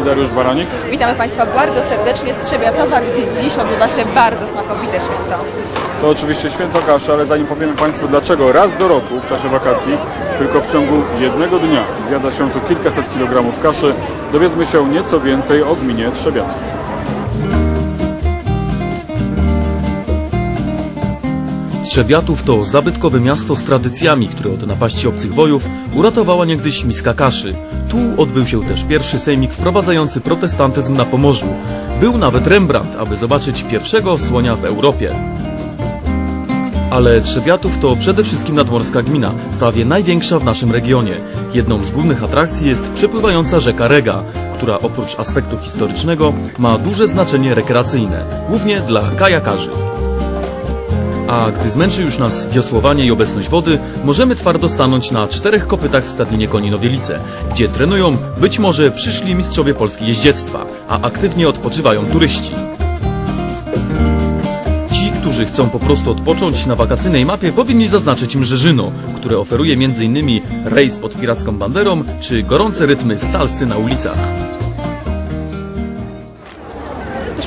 I Dariusz Baranik. Witamy Państwa bardzo serdecznie z Trzebiatowa, gdzie dziś odbywa się bardzo smakowite święto. To oczywiście święto kaszy, ale zanim powiemy Państwu dlaczego raz do roku w czasie wakacji, tylko w ciągu jednego dnia zjada się tu kilkaset kilogramów kaszy, dowiedzmy się nieco więcej o gminie Trzebiatów. Trzebiatów to zabytkowe miasto z tradycjami, które od napaści obcych wojów uratowała niegdyś miska kaszy. Tu odbył się też pierwszy sejmik wprowadzający protestantyzm na Pomorzu. Był nawet Rembrandt, aby zobaczyć pierwszego słonia w Europie. Ale Trzebiatów to przede wszystkim nadmorska gmina, prawie największa w naszym regionie. Jedną z głównych atrakcji jest przepływająca rzeka Rega, która oprócz aspektu historycznego ma duże znaczenie rekreacyjne, głównie dla kajakarzy. A gdy zmęczy już nas wiosłowanie i obecność wody, możemy twardo stanąć na czterech kopytach w Stadlinie Koni Nowielice, gdzie trenują być może przyszli mistrzowie Polski jeździectwa, a aktywnie odpoczywają turyści. Ci, którzy chcą po prostu odpocząć na wakacyjnej mapie, powinni zaznaczyć Mrzeżyno, które oferuje m.in. rejs pod piracką banderą czy gorące rytmy salsy na ulicach.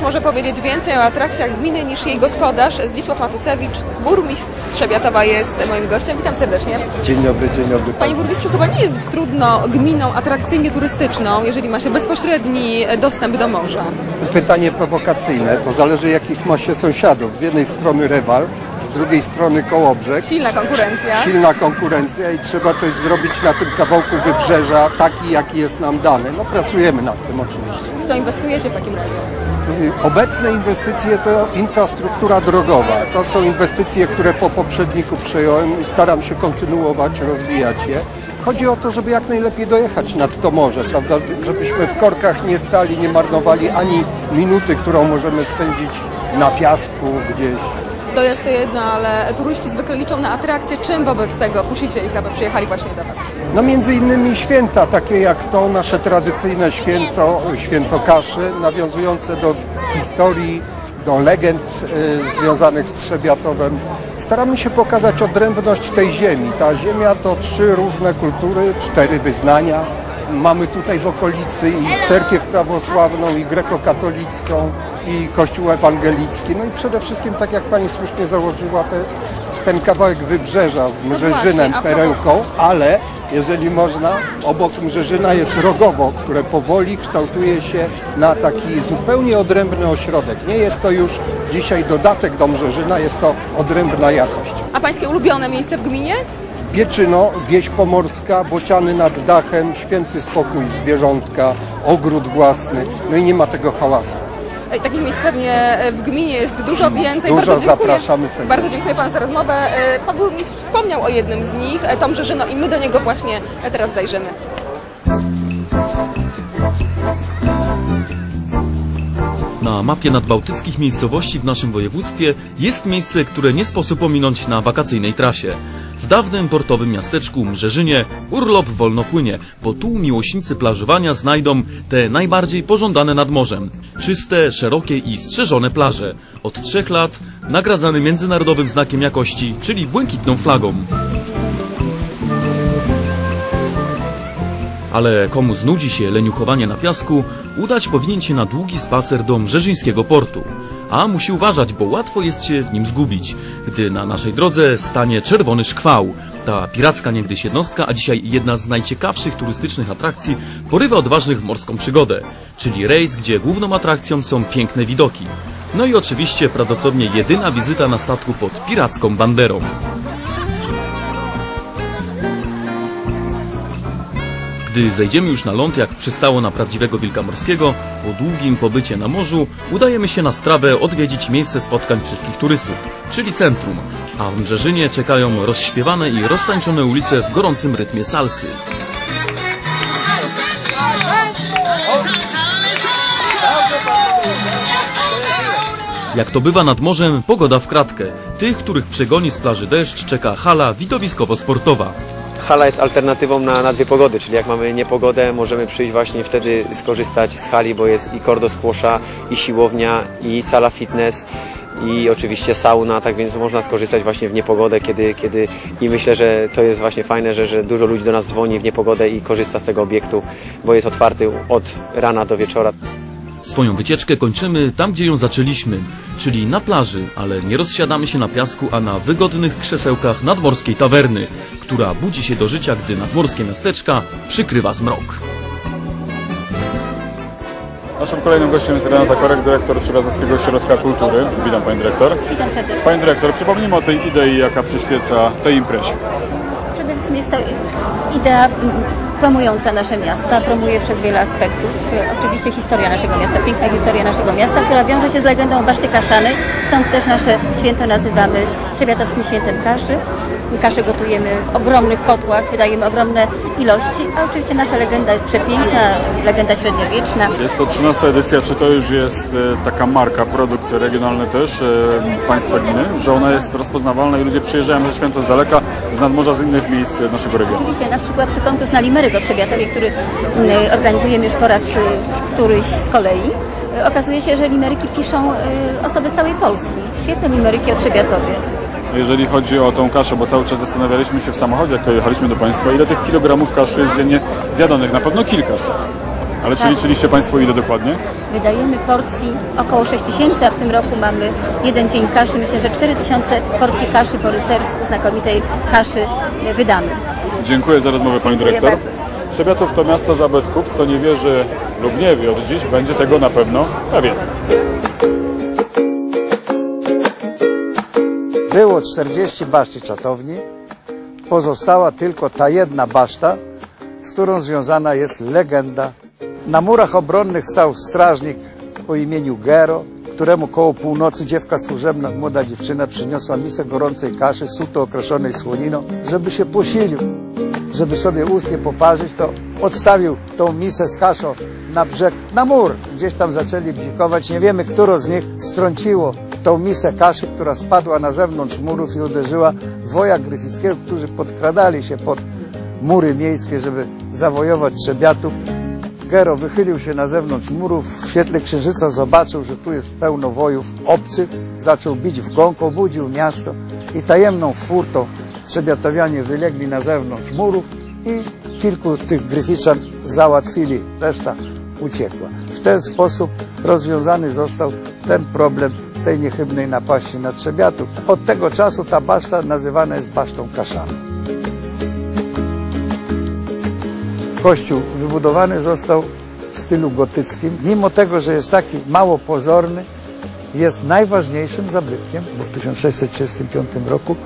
Może powiedzieć więcej o atrakcjach gminy niż jej gospodarz. Zdzisław Matusewicz, burmistrz Trzebiatowa jest moim gościem. Witam serdecznie. Dzień dobry, dzień dobry Panie burmistrzu, chyba nie jest trudno gminą atrakcyjnie turystyczną, jeżeli ma się bezpośredni dostęp do morza. Pytanie prowokacyjne, to zależy jakich ma się sąsiadów. Z jednej strony rewal, z drugiej strony Kołobrzeg. Silna konkurencja. Silna konkurencja i trzeba coś zrobić na tym kawałku wybrzeża, taki jaki jest nam dany. No pracujemy nad tym oczywiście. W co inwestujecie w takim razie? Y, Obecne inwestycje to infrastruktura drogowa. To są inwestycje, które po poprzedniku przejąłem i staram się kontynuować, rozwijać je. Chodzi o to, żeby jak najlepiej dojechać nad to morze, prawda? Żebyśmy w korkach nie stali, nie marnowali ani minuty, którą możemy spędzić na piasku gdzieś. Dojazd to jedno, ale turyści zwykle liczą na atrakcje. Czym wobec tego kusicie ich, aby przyjechali właśnie do Was? No między innymi święta, takie jak to nasze tradycyjne święto, święto kaszy, nawiązujące do historii, do legend y, związanych z Trzebiatowem. Staramy się pokazać odrębność tej ziemi. Ta ziemia to trzy różne kultury, cztery wyznania. Mamy tutaj w okolicy i cerkiew prawosławną, i grekokatolicką, i kościół ewangelicki. No i przede wszystkim, tak jak Pani słusznie założyła, te, ten kawałek wybrzeża z Mrzeżynem, właśnie, a perełką, ale jeżeli można, obok Mrzeżyna jest Rogowo, które powoli kształtuje się na taki zupełnie odrębny ośrodek. Nie jest to już dzisiaj dodatek do Mrzeżyna, jest to odrębna jakość. A Pańskie ulubione miejsce w gminie? Pieczyno, wieś pomorska, bociany nad dachem, święty spokój zwierzątka, ogród własny, no i nie ma tego hałasu. Takich miejsc pewnie e, w gminie jest dużo więcej. Dużo, bardzo dziękuję, zapraszamy serdecznie. Bardzo dziękuję Panu za rozmowę. E, Pan burmistrz wspomniał o jednym z nich, e, Tom Rzeżyno, i my do niego właśnie teraz zajrzymy. Na mapie nadbałtyckich miejscowości w naszym województwie jest miejsce, które nie sposób ominąć na wakacyjnej trasie. W dawnym portowym miasteczku Mrzeżynie urlop wolno płynie, bo tu miłośnicy plażowania znajdą te najbardziej pożądane nad morzem. Czyste, szerokie i strzeżone plaże. Od trzech lat nagradzany międzynarodowym znakiem jakości, czyli błękitną flagą. Ale komu znudzi się leniuchowanie na piasku, udać powinien się na długi spacer do Mrzeżyńskiego portu. A musi uważać, bo łatwo jest się w nim zgubić, gdy na naszej drodze stanie czerwony szkwał. Ta piracka niegdyś jednostka, a dzisiaj jedna z najciekawszych turystycznych atrakcji, porywa odważnych w morską przygodę, czyli rejs, gdzie główną atrakcją są piękne widoki. No i oczywiście prawdopodobnie jedyna wizyta na statku pod piracką banderą. Gdy zejdziemy już na ląd, jak przystało na prawdziwego wilka morskiego, po długim pobycie na morzu, udajemy się na strawę odwiedzić miejsce spotkań wszystkich turystów, czyli centrum. A w Mrzeżynie czekają rozśpiewane i roztańczone ulice w gorącym rytmie salsy. Jak to bywa nad morzem, pogoda w kratkę. Tych, których przegoni z plaży deszcz, czeka hala widowiskowo-sportowa. Hala jest alternatywą na, na dwie pogody, czyli jak mamy niepogodę, możemy przyjść właśnie wtedy skorzystać z hali, bo jest i kordo squasha, i siłownia, i sala fitness. i oczywiście sauna, tak więc można skorzystać właśnie w niepogodę, kiedy, kiedy i myślę, że to jest właśnie fajne, że, że dużo ludzi do nas dzwoni w niepogodę i korzysta z tego obiektu, bo jest otwarty od rana do wieczora. Swoją wycieczkę kończymy tam, gdzie ją zaczęliśmy, czyli na plaży, ale nie rozsiadamy się na piasku, a na wygodnych krzesełkach nadmorskiej tawerny, która budzi się do życia, gdy nadmorskie miasteczka przykrywa zmrok. Naszym kolejnym gościem jest Renata Korek, dyrektor Trzebiatowskiego Ośrodka Kultury. Witam Pani Dyrektor. Witam serdecznie. Pani Dyrektor, przypomnijmy o tej idei, jaka przyświeca tej imprezie. Przede wszystkim jest to idea mm, promująca nasze miasta, promuje przez wiele aspektów. Oczywiście historia naszego miasta, piękna historia naszego miasta, która wiąże się z legendą o Kaszanej, stąd też nasze święto nazywamy Trzebiatowskim Świętem Kaszy. Kaszę gotujemy w ogromnych kotłach, wydajemy ogromne ilości, a oczywiście nasza legenda jest przepiękna, legenda średniowieczna. Jest to 13 edycja. Czy to już jest e, taka marka, produkt regionalny też e, państwa gminy, że ona jest rozpoznawalna i ludzie przyjeżdżają na święto z daleka, z nadmorza, z innych miejsc naszego regionu? Oczywiście na przykład konkurs na Limery go Trzebiatowie, który mm, organizujemy już po raz y, któryś z kolei. Y, Okazuje się, że limeryki piszą y, osoby z całej Polski. Świetne limeryki o Trzebiatowie. Jeżeli chodzi o tą kaszę, bo cały czas zastanawialiśmy się w samochodzie, jak jechaliśmy do Państwa, ile tych kilogramów kaszy jest dziennie zjadanych? Na pewno kilkaset. Ale czy Tak. liczyliście Państwo ile dokładnie? Wydajemy porcji około 6 tysięcy, a w tym roku mamy jeden dzień kaszy. Myślę, że 4 tysiące porcji kaszy po rycersku, znakomitej kaszy y, wydamy. Dziękuję za rozmowę Pani Dziękuję Dyrektor. bardzo. Trzebiatów to miasto zabytków. Kto nie wierzy lub nie wie od dziś, będzie tego na pewno pewien. Było 40 baszty czatowni, pozostała tylko ta jedna baszta, z którą związana jest legenda. Na murach obronnych stał strażnik o imieniu Gero, któremu koło północy dziewka służebna, młoda dziewczyna, przyniosła misę gorącej kaszy, suto okraszonej słoniną, żeby się posilił. Żeby sobie ustnie poparzyć, to odstawił tą misę z kaszą na brzeg, na mur. Gdzieś tam zaczęli bzikować. Nie wiemy, które z nich strąciło tą misę kaszy, która spadła na zewnątrz murów i uderzyła woja Gryfickiego, którzy podkradali się pod mury miejskie, żeby zawojować Trzebiatów. Gero wychylił się na zewnątrz murów, w świetle księżyca zobaczył, że tu jest pełno wojów obcych, zaczął bić w gąk, obudził miasto i tajemną furtą Trzebiatowianie wylegli na zewnątrz murów i kilku tych Gryficzan załatwili, reszta uciekła. W ten sposób rozwiązany został ten problem tej niechybnej napaści na Trzebiatów. Od tego czasu ta baszta nazywana jest basztą kaszaną. Kościół wybudowany został w stylu gotyckim. Mimo tego, że jest taki mało pozorny, jest najważniejszym zabytkiem, bo w 1635 roku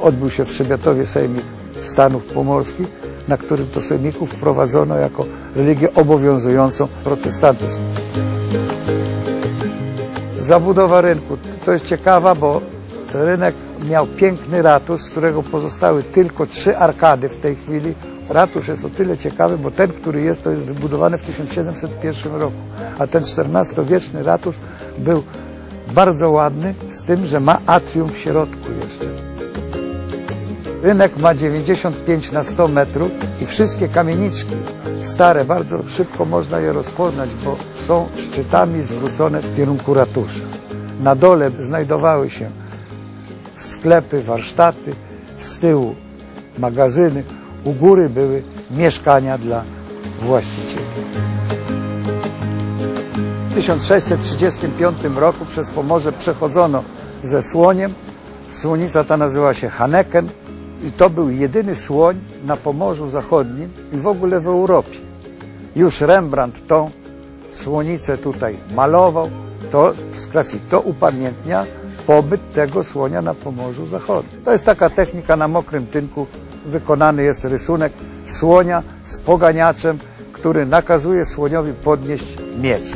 odbył się w Trzebiatowie Sejmik Stanów Pomorskich, na którym to sejmiku wprowadzono jako religię obowiązującą protestantyzm. Zabudowa rynku. To jest ciekawa, bo rynek miał piękny ratusz, z którego pozostały tylko trzy arkady w tej chwili. Ratusz jest o tyle ciekawy, bo ten, który jest, to jest wybudowany w 1701 roku, a ten XIV-wieczny ratusz był bardzo ładny, z tym, że ma atrium w środku jeszcze. Rynek ma 95 na 100 metrów i wszystkie kamieniczki stare, bardzo szybko można je rozpoznać, bo są szczytami zwrócone w kierunku ratusza. Na dole znajdowały się sklepy, warsztaty, z tyłu magazyny, u góry były mieszkania dla właścicieli. W 1635 roku przez Pomorze przechodzono ze słoniem. Słonica ta nazywa się Haneken i to był jedyny słoń na Pomorzu Zachodnim i w ogóle w Europie. Już Rembrandt tą słonicę tutaj malował, to z. To upamiętnia pobyt tego słonia na Pomorzu Zachodnim. To jest taka technika na mokrym tynku. Wykonany jest rysunek słonia z poganiaczem, który nakazuje słoniowi podnieść miecz.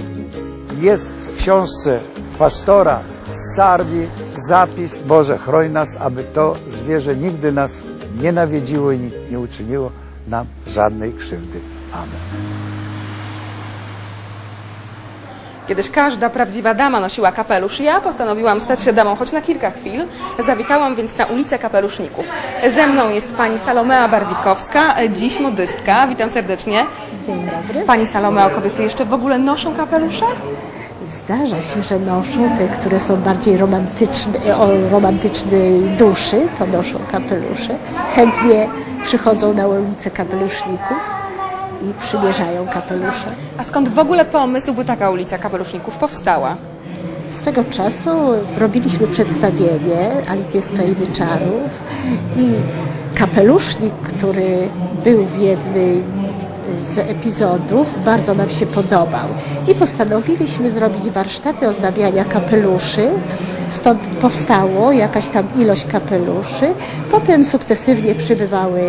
Jest w książce pastora z Sarbii zapis Boże chroń nas, aby to zwierzę nigdy nas nie nawiedziło i ni- nie uczyniło nam żadnej krzywdy. Amen. Kiedyś każda prawdziwa dama nosiła kapelusz. Ja postanowiłam stać się damą choć na kilka chwil. Zawitałam więc na ulicę Kapeluszników. Ze mną jest pani Salomea Barwikowska, dziś modystka. Witam serdecznie. Dzień dobry. Pani Salomeo, kobiety jeszcze w ogóle noszą kapelusze? Zdarza się, że noszą te, które są bardziej romantyczne, o romantycznej duszy, to noszą kapelusze. Chętnie przychodzą na ulicę kapeluszników i przymierzają kapelusze. A skąd w ogóle pomysł, by taka ulica kapeluszników powstała? Swego czasu robiliśmy przedstawienie Alicję z Krainy Czarów i kapelusznik, który był w jednym z epizodów, bardzo nam się podobał. I postanowiliśmy zrobić warsztaty ozdabiania kapeluszy. Stąd powstało jakaś tam ilość kapeluszy. Potem sukcesywnie przybywały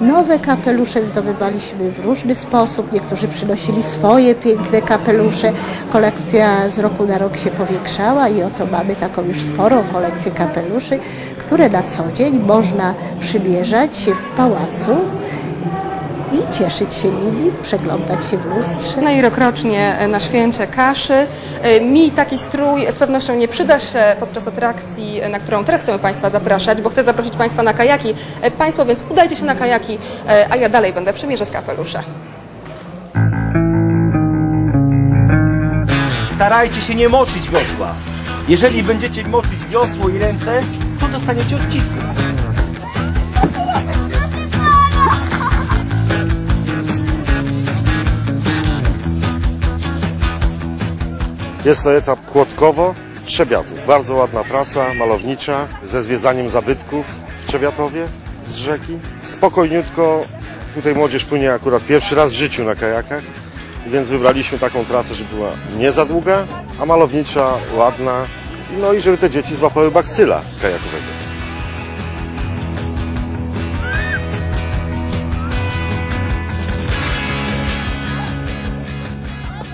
nowe kapelusze, zdobywaliśmy w różny sposób. Niektórzy przynosili swoje piękne kapelusze. Kolekcja z roku na rok się powiększała i oto mamy taką już sporą kolekcję kapeluszy, które na co dzień można przymierzać w pałacu cieszyć się nimi, przeglądać się w lustrze. No i rokrocznie na święcie kaszy. E, Mi taki strój z pewnością nie przyda się podczas atrakcji, na którą teraz chcemy Państwa zapraszać, bo chcę zaprosić Państwa na kajaki. E, Państwo więc udajcie się na kajaki, e, a ja dalej będę przymierzać kapelusze. Starajcie się nie moczyć wiosła. Jeżeli będziecie moczyć wiosło i ręce, to dostaniecie odcisku. Jest to etap Kłodkowo-Trzebiatów. Bardzo ładna trasa, malownicza, ze zwiedzaniem zabytków w Trzebiatowie z rzeki. Spokojniutko, tutaj młodzież płynie akurat pierwszy raz w życiu na kajakach, więc wybraliśmy taką trasę, żeby była nie za długa, a malownicza, ładna, no i żeby te dzieci złapały bakcyla kajakowego.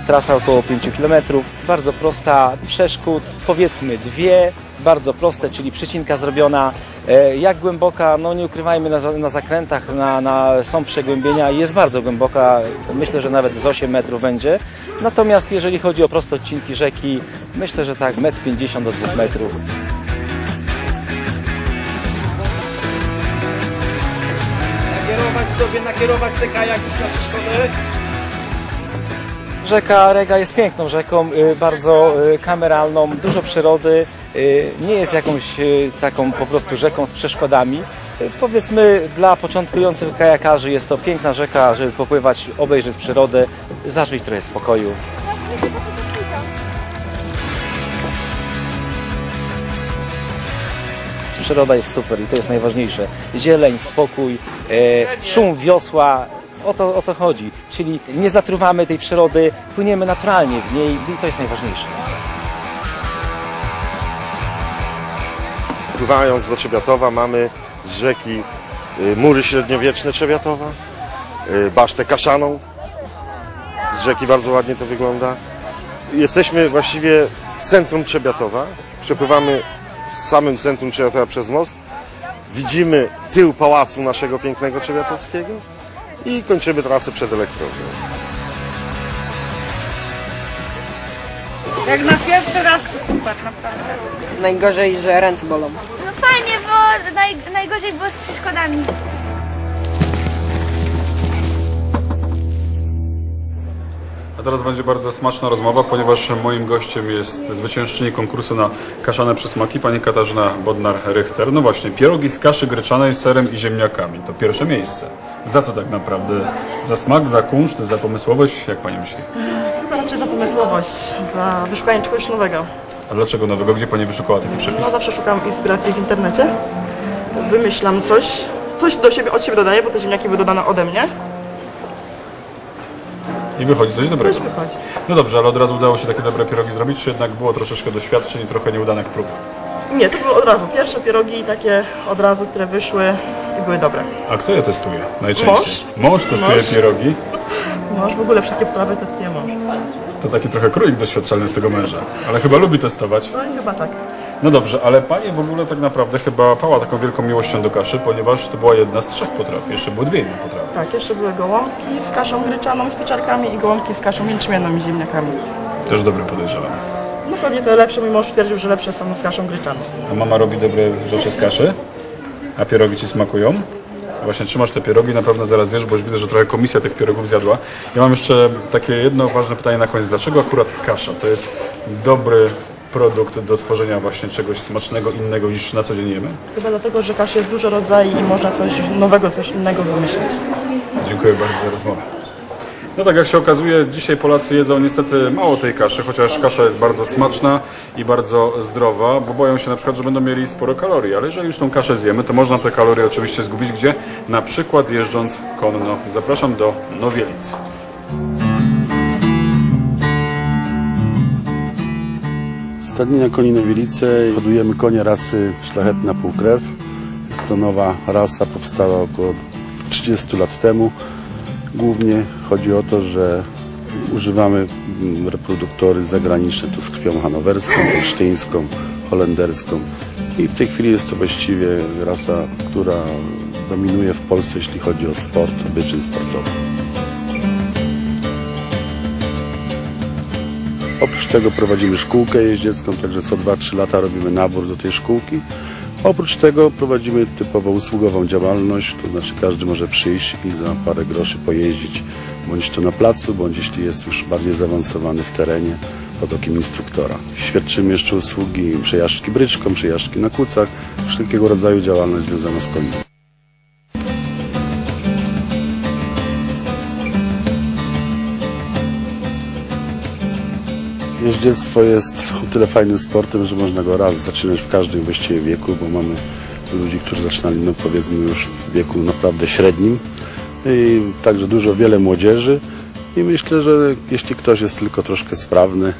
Trasa około 5 km, bardzo prosta, przeszkód powiedzmy dwie, bardzo proste, czyli przecinka zrobiona. E, Jak głęboka, no nie ukrywajmy, na, na zakrętach na, na, są przegłębienia i jest bardzo głęboka, myślę, że nawet z 8 metrów będzie. Natomiast jeżeli chodzi o proste odcinki rzeki, myślę, że tak 1,50 m do 2 metrów. Nakierować sobie, nakierować se kajak na przeszkodę. Rzeka Rega jest piękną rzeką, y, bardzo y, kameralną, dużo przyrody, y, nie jest jakąś taką po prostu rzeką z przeszkodami. Powiedzmy dla początkujących kajakarzy jest to piękna rzeka, żeby popływać, obejrzeć przyrodę, zażyć trochę spokoju. Przyroda jest super i to jest najważniejsze. Zieleń, spokój, szum wiosła, o to, o to chodzi. Czyli nie zatruwamy tej przyrody, płyniemy naturalnie w niej i to jest najważniejsze. Pływając do Trzebiatowa mamy z rzeki y, mury średniowieczne Trzebiatowa, y, basztę kaszaną. Z rzeki bardzo ładnie to wygląda. Jesteśmy właściwie w centrum Trzebiatowa. Przepływamy w samym centrum Trzebiatowa przez most. Widzimy tył pałacu naszego pięknego Trzebiatowskiego i kończymy trasę przed elektrownią. Jak na pierwszy raz to super, naprawdę. Najgorzej, że ręce bolą. No fajnie, bo naj, najgorzej było z przeszkodami. Teraz będzie bardzo smaczna rozmowa, ponieważ moim gościem jest zwyciężczyni konkursu na kaszane przysmaki, pani Katarzyna Bodnar-Richter. No właśnie, pierogi z kaszy gryczanej, serem i ziemniakami. To pierwsze miejsce. Za co tak naprawdę? Za smak, za kunszt, za pomysłowość? Jak pani myśli? Chyba raczej za pomysłowość, za wyszukanie czegoś nowego. A dlaczego nowego? Gdzie pani wyszukała taki No przepis? zawsze szukam inspiracji w internecie. Wymyślam coś, coś do siebie, od siebie dodaję, bo te ziemniaki były dodane ode mnie. I wychodzi coś dobrego. Wychodzi. No dobrze, ale od razu udało się takie dobre pierogi zrobić, czy jednak było troszeczkę doświadczeń i trochę nieudanych prób? Nie, to były od razu. Pierwsze pierogi takie od razu, które wyszły i były dobre. A kto je testuje najczęściej? Mąż. Mąż testuje Mąż. pierogi. Mąż, w ogóle wszystkie potrawy testuje mąż. To taki trochę królik doświadczalny z tego męża, ale chyba lubi testować. No i chyba tak. No dobrze, ale pani w ogóle tak naprawdę chyba pała taką wielką miłością do kaszy, ponieważ to była jedna z trzech potraw. Jeszcze były dwie inne potrawy. Tak, jeszcze były gołąbki z kaszą gryczaną, z pieczarkami i gołąbki z kaszą jęczmienną i ziemniakami. Też dobre podejrzewam. No pewnie to lepsze, mój mąż twierdził, że lepsze są z kaszą gryczaną. A mama robi dobre rzeczy z kaszy? A pierogi ci smakują? Właśnie trzymasz te pierogi, na pewno zaraz zjesz, bo już widzę, że trochę komisja tych pierogów zjadła. Ja mam jeszcze takie jedno ważne pytanie na koniec. Dlaczego akurat kasza? To jest dobry produkt do tworzenia właśnie czegoś smacznego, innego niż na co dzień jemy? Chyba dlatego, że kaszy jest dużo rodzajów i można coś nowego, coś innego wymyślić. Dziękuję bardzo za rozmowę. No tak jak się okazuje, dzisiaj Polacy jedzą niestety mało tej kaszy, chociaż kasza jest bardzo smaczna i bardzo zdrowa, bo boją się na przykład, że będą mieli sporo kalorii, ale jeżeli już tą kaszę zjemy, to można te kalorie oczywiście zgubić gdzie? Na przykład jeżdżąc konno. Zapraszam do Nowielic. Stadnina koni Nowielice. Hodujemy konie rasy szlachetna półkrew. Jest to nowa rasa, powstała około 30 lat temu. Głównie chodzi o to, że używamy mm, reproduktory zagraniczne, to z krwią hanowerską, holsztyńską, holenderską. I w tej chwili jest to właściwie rasa, która dominuje w Polsce, jeśli chodzi o sport, wyczyn sportowy. Oprócz tego prowadzimy szkółkę jeździecką, także co 2-3 lata robimy nabór do tej szkółki. Oprócz tego prowadzimy typowo usługową działalność, to znaczy każdy może przyjść i za parę groszy pojeździć, bądź to na placu, bądź jeśli jest już bardziej zaawansowany w terenie, pod okiem instruktora. Świadczymy jeszcze usługi przejażdżki bryczką, przejażdżki na kucach, wszelkiego rodzaju działalność związana z koniem. Jeździectwo jest o tyle fajnym sportem, że można go raz zaczynać w każdym właściwie wieku, bo mamy ludzi, którzy zaczynali no powiedzmy już w wieku naprawdę średnim i także dużo, wiele młodzieży i myślę, że jeśli ktoś jest tylko troszkę sprawny,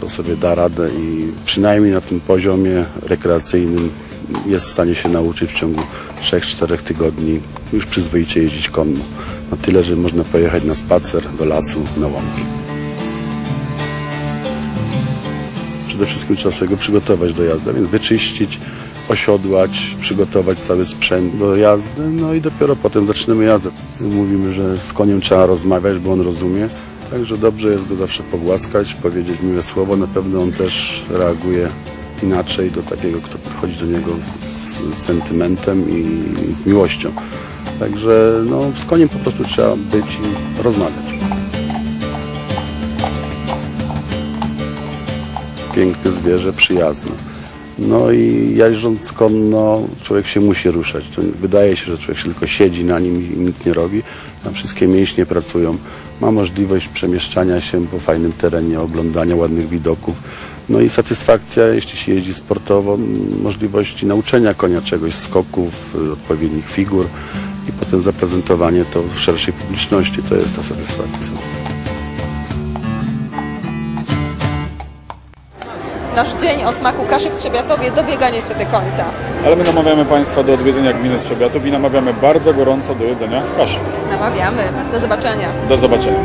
to sobie da radę i przynajmniej na tym poziomie rekreacyjnym jest w stanie się nauczyć w ciągu 3-4 tygodni już przyzwoicie jeździć konno. Na tyle, że można pojechać na spacer do lasu, na łąki. Przede wszystkim trzeba sobie go przygotować do jazdy, więc wyczyścić, osiodłać, przygotować cały sprzęt do jazdy, no i dopiero potem zaczynamy jazdę. Mówimy, że z koniem trzeba rozmawiać, bo on rozumie, także dobrze jest go zawsze pogłaskać, powiedzieć miłe słowo, na pewno on też reaguje inaczej do takiego, kto podchodzi do niego z, z sentymentem i z miłością. Także no, z koniem po prostu trzeba być i rozmawiać. Piękne zwierzę, przyjazne. No i jeżdżąc konno, człowiek się musi ruszać. To wydaje się, że człowiek się tylko siedzi na nim i nic nie robi. Tam wszystkie mięśnie pracują. Ma możliwość przemieszczania się po fajnym terenie, oglądania ładnych widoków. No i satysfakcja, jeśli się jeździ sportowo, możliwości nauczenia konia czegoś, skoków, y, odpowiednich figur i potem zaprezentowanie to w szerszej publiczności. To jest ta satysfakcja. Nasz dzień o smaku kaszy w Trzebiatowie dobiega niestety końca. Ale my namawiamy Państwa do odwiedzenia gminy Trzebiatów i namawiamy bardzo gorąco do jedzenia kaszy. Namawiamy. Do zobaczenia. Do zobaczenia.